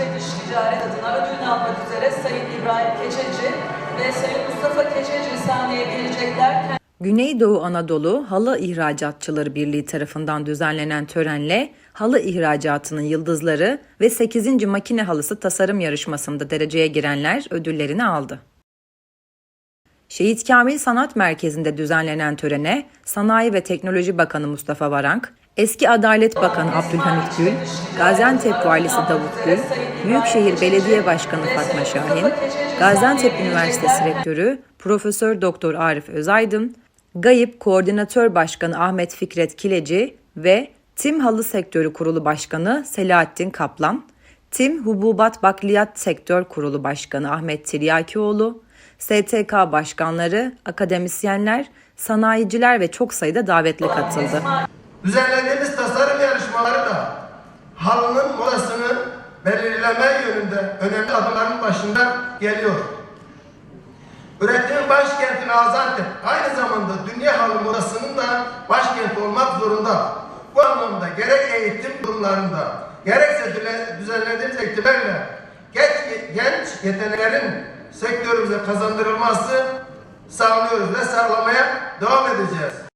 ve Dış Ticaret adına ödülünü almak üzere Sayın İbrahim Keçeci ve Sayın Mustafa Keçeci sahneye gelecekler. Güneydoğu Anadolu Halı İhracatçıları Birliği tarafından düzenlenen törenle halı ihracatının yıldızları ve 8. makine halısı tasarım yarışmasında dereceye girenler ödüllerini aldı. Şehit Kamil Sanat Merkezi'nde düzenlenen törene Sanayi ve Teknoloji Bakanı Mustafa Varank, eski Adalet Bakanı Abdülhamit Gül, Gaziantep Valisi Davut Gül, Büyükşehir Belediye Başkanı Fatma Şahin, Gaziantep Üniversitesi Rektörü Profesör Doktor Arif Özaydın, Gayip Koordinatör Başkanı Ahmet Fikret Kileci ve Tim Halı Sektörü Kurulu Başkanı Selahattin Kaplan, Tim Hububat Bakliyat Sektör Kurulu Başkanı Ahmet Tiryakioğlu, STK başkanları, akademisyenler, sanayiciler ve çok sayıda davetli katıldı. Düzenlediğimiz tasarım yarışmaları da halının modasını belirleme yönünde önemli adımların başında geliyor. Üretimin başkenti Gaziantep aynı zamanda dünya halı modasının da başkenti olmak zorunda. Bu anlamda gerek eğitim kurumlarında gerekse düzenlediğimiz eğitimlerle genç, genç yeteneklerin sektörümüze kazandırılması sağlıyoruz ve sağlamaya devam edeceğiz.